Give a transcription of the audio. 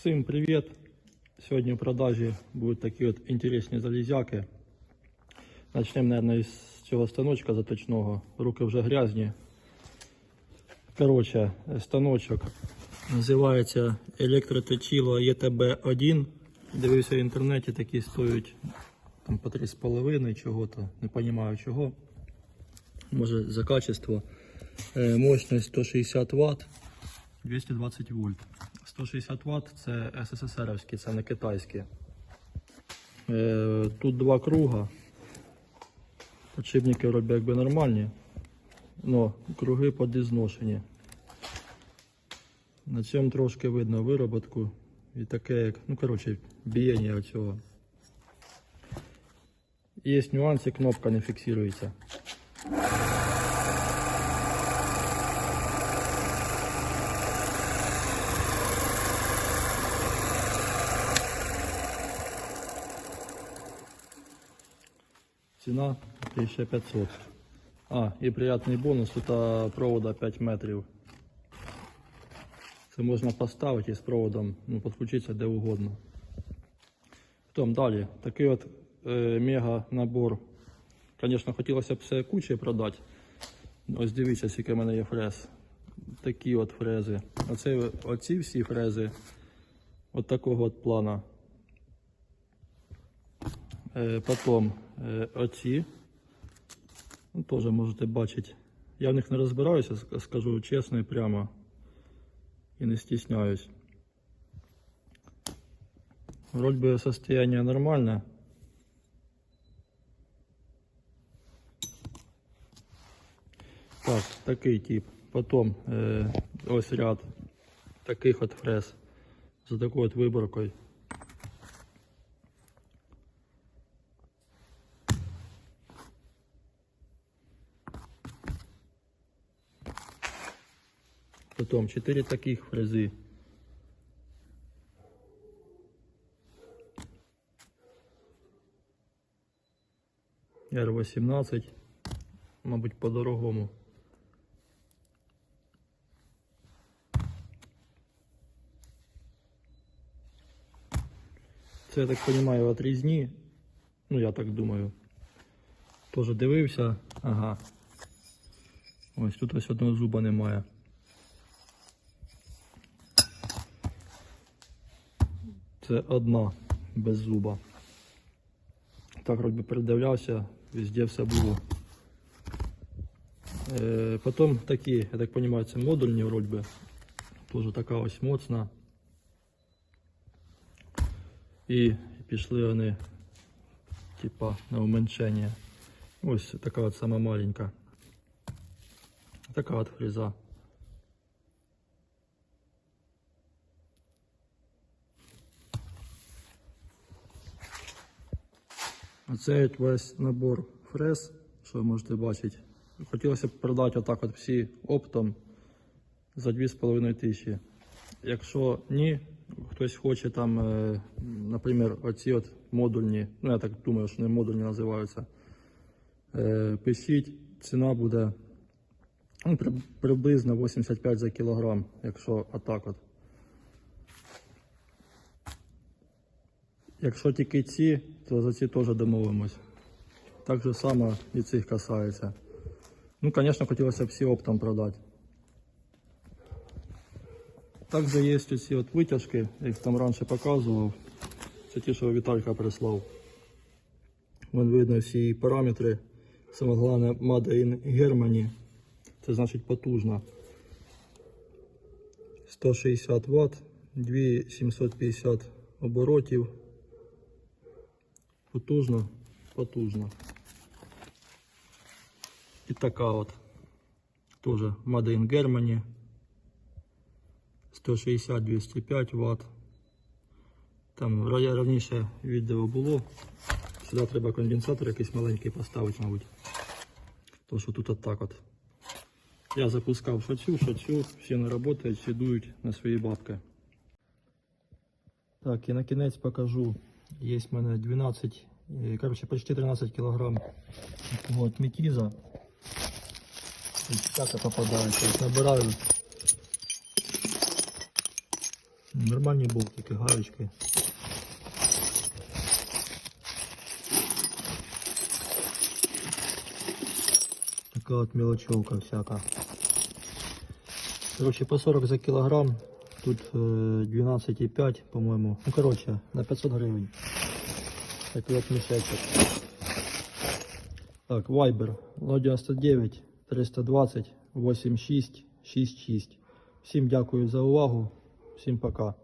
Всім привіт! Сьогодні в продажі будуть такі от інтересні залізяки. Начнемо, мабуть, із цього станочка заточного. Руки вже грязні. Коротше, станочок називається електроточило ЕТБ-1. Дивився в інтернеті, такі стоять там по 3,5 чого-то, не розумію чого. Може за качество. Е, Мощність 160 Вт, 220 вольт. 160 Вт це СССРівські, це не китайські. Е, Тут два круга. Подшипники роблять якби нормальні, але круги подізношені. На цьому трошки видно вироботку і таке, як, ну коротше, бієння цього. Є нюанси, кнопка не фіксується. Ціна 1500. А, і приятний бонус, тут провода 5 метрів. Це можна поставити і з проводом ну, підключитися де угодно. Потім далі, такий от е, мега набор. Звісно, хотілося б все кучі продати. Ось дивіться, скільки в мене є фрез. Такі от фрези. Оце, оці всі фрези от такого от плана. Е, Потім оці. Ну, теж можете бачити. Я в них не розбираюся, скажу чесно і прямо. І не стісняюсь. Вроде бы состояние нормальное. Так, такий тип. Потім е, ось ряд таких от фрез за такою от виборкою. Потом 4 таких фрези. R18, мабуть, по-дорогому. Це, я так розумію, отрізні. Ну, я так думаю. Тоже дивився. Ага. Ось тут ось одного зуба немає. Це одна без зуба. Так вроде передивлявся, везде все було. Е, потім такі, я так розумію, це модульні вроде би. Тоже така ось моцна. І пішли вони типа на уменьшення. Ось така от сама маленька. Така от фреза. Оце весь набор фрез, що ви можете бачити. Хотілося б продати отак от всі оптом за 2,5 тисячі. Якщо ні, хтось хоче там, е, наприклад, оці от модульні, ну я так думаю, що не модульні називаються. е, Пишіть, ціна буде ну, при- приблизно 85 за кілограм, якщо отак от. Якщо тільки ці, то за ці теж домовимось. Так же само і цих касається. Ну, звісно, хотілося б всі оптом продати. Також є ці от витяжки, я їх там раніше показував. Це ті, що Віталька прислав. Вон видно всі параметри. Саме головне Made in Germany. Це значить потужна. 160 Вт, 2750 оборотів. Потужно, потужно. І така от. Тоже Made in Germany. 160-205 Вт. Там ра- раніше відео було. Сюди треба конденсатор якийсь маленький поставити, мабуть. То що тут от так от. Я запускав що цю, що цю, всі не працюють, всі дують на свої бабки. Так, і на кінець покажу. Є в мене 12, е, короче, почти 13 кілограм такого от метіза. Всяке. Тобто набираю Нормальні болтики, гаечки. Така от мелочевка всяка. Короче, по 40 за килограмм. Тут э, 12,5, по-моему. Ну, короче, на 500 гривень. Такий от мішечок. Так, Viber 099 320 86 66. Всім дякую за увагу. Всім пока.